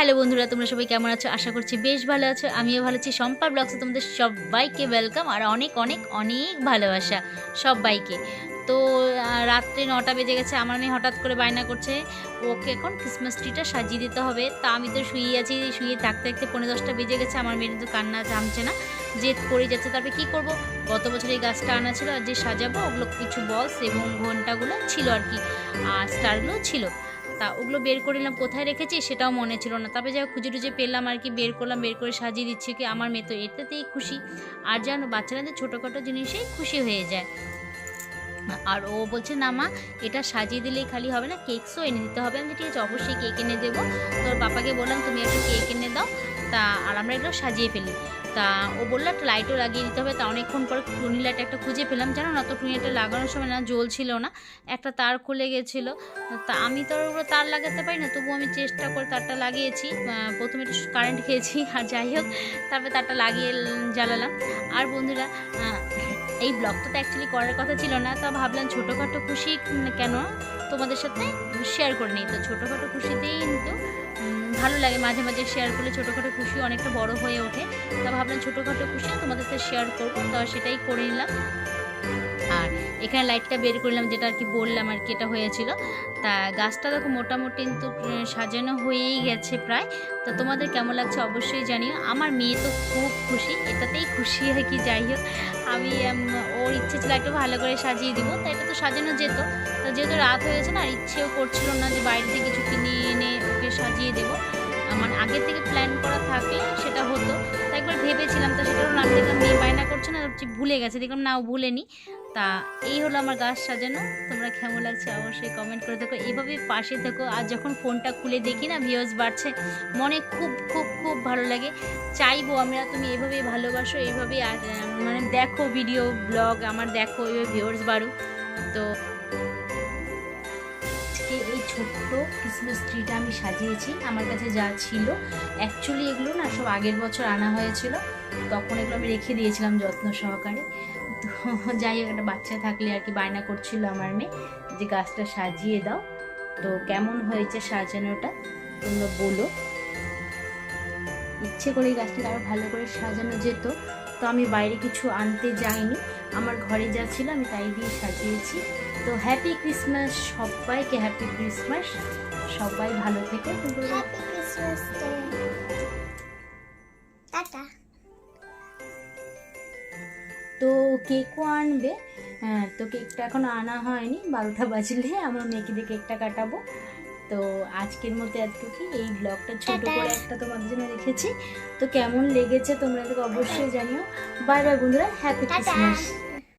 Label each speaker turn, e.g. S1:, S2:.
S1: Hello বন্ধুরা, তোমরা সবাই কেমন আছো? আশা করছি বেশ ভালো আছো। আমিও ভালো আছি। সম্পা ব্লগসে তোমাদের সবাইকে ওয়েলকাম আর অনেক অনেক অনেক ভালোবাসা সবাইকে। তো রাত্রে নটা বেজে গেছে, আমার মেয়ে হঠাৎ করে বায়না করছে, ওকে এখন ক্রিসমাস ট্রিটা সাজিয়ে দিতে হবে। তা আমি তো শুয়ে আছি, শুয়ে থাকতে থাকতে পনেরো দশটা বেজে গেছে, আমার মেয়ের তো কান্না থামছে না। জেদ করে যাচ্ছে তারপরে কী করব? গত বছর এই গাছটা আনা ছিল আর যে সাজাবো, ওগুলো কিছু বক্স এবং ঘন্টাগুলো ছিল আর কি, আর স্টারগুলো ছিল। তা ওগুলো বের করে নিলাম, কোথায় রেখেছি সেটাও মনে ছিল না। তারপরে যা খুঁজে টুজে পেলাম আর কি, বের করলাম, বের করে সাজিয়ে দিচ্ছি কি আমার মেয়ে তো এটাতেই খুশি। আর জানো বাচ্চারা তো ছোটোখাটো জিনিসেই খুশি হয়ে যায়। আর ও বলছে, না মা, এটা সাজিয়ে দিলেই খালি হবে না, কেকসও এনে দিতে হবে। আমি ঠিক আছে, অবশ্যই কেক এনে দেবো। তোর পাপাকে বললাম, তুমি একটু কেক এনে দাও। তা আর আমরা এগুলো সাজিয়ে ফেলি। তা ও বলল, একটা লাইটও লাগিয়ে দিতে হবে। তা অনেকক্ষণ পরে টুনি লাইট একটা খুঁজে পেলাম। জানো না তো টুনিটা লাগানোর সময় না জ্বলছিল না, একটা তার খুলে গেছিল। তা আমি তো ওগুলো তার লাগাতে পারি না, তবুও আমি চেষ্টা করে তারটা লাগিয়েছি। প্রথমে একটু কারেন্ট খেয়েছি, আর যাই হোক, তারপরে তারটা লাগিয়ে জ্বালালাম। আর বন্ধুরা এই ব্লগটা তো অ্যাকচুয়ালি করার কথা ছিল না। তা ভাবলাম ছোটোখাটো খুশি কেন? তোমাদের সাথে শেয়ার করে নিই। তো ছোটোখাটো খুশিতেই কিন্তু ভালো লাগে, মাঝে মাঝে শেয়ার করলে ছোটোখাটো খুশি অনেকটা বড় হয়ে ওঠে। তা ভাবলাম ছোটোখাটো খুশি তোমাদের সাথে শেয়ার করব, তো সেটাই করে নিলাম। আর এখানে লাইটটা বের করলাম, যেটা আর কি বললাম আর কি, এটা হয়েছিল। তা গাছটা দেখো মোটামুটি কিন্তু সাজানো হয়েই গেছে প্রায়। তো তোমাদের কেমন লাগছে অবশ্যই জানিও। আমার মেয়ে তো খুব খুশি, এটাতেই খুশি আর কি, যাই হোক। আমি ওর ইচ্ছে ছিল একটু ভালো করে সাজিয়ে দিব, তা এটা তো সাজানো যেত। তো যেহেতু রাত হয়ে গেছে না, আর ইচ্ছেও করছিল না যে বাইরে থেকে কিছু কিনে এনে সাজিয়ে দেবো। মানে আগের থেকে প্ল্যান করা থাকলে সেটা হতো। তা একবার ভেবেছিলাম, তা সেটাও না দেখলাম, মেয়ে বায়না করছে না ভুলে গেছে, দেখলাম না, ও ভুলেনি। তা এই হলো আমার গাছ সাজানো। তোমরা কেমন লাগছে অবশ্যই কমেন্ট করে থাকো এইভাবে পাশে থেকো, আর যখন ফোনটা খুলে দেখি না ভিউজ বাড়ছে, মনে খুব খুব খুব ভালো লাগে। চাইব আমরা, তুমি এইভাবেই ভালোবাসো এইভাবেই মানে দেখো ভিডিও ব্লগ আমার দেখো এইভাবে ভিউয়ার্স বাড়ুক। তো ছোট্ট ক্রিসমাস ট্রিটা আমি সাজিয়েছি। আমার কাছে যা ছিল অ্যাকচুয়ালি এগুলো না সব আগের বছর আনা হয়েছিল। তখন এগুলো আমি রেখে দিয়েছিলাম যত্ন সহকারে। তো যাই হোক, একটা বাচ্চা থাকলে আর কি বায়না করছিল আমার মেয়ে যে গাছটা সাজিয়ে দাও। তো কেমন হয়েছে সাজানোটা তোমরা বলো। ইচ্ছে করে এই গাছটা আরও ভালো করে সাজানো যেত। তো আমি বাইরে কিছু আনতে যাইনি। আমার ঘরে যা ছিল আমি তাই দিয়ে সাজিয়েছি। তো হ্যাপি ক্রিসমাস সবাইকে হ্যাপি ক্রিসমাস সবাই ভালো থেকে।
S2: টাটা।
S1: তো কেকও আনবে। হ্যাঁ তো কেকটা এখনও আনা হয়নি। বারোটা বাজলে আমার মেয়েকে দিয়ে কেকটা কাটাবো। তো আজকের মতো এতটুকু এই ব্লগটা ছোট। করে একটা তোমাদের জন্য রেখেছি। তো কেমন লেগেছে তোমরা অবশ্যই জানিও। বাই বাই বন্ধুরা হ্যাপি ক্রিসমাস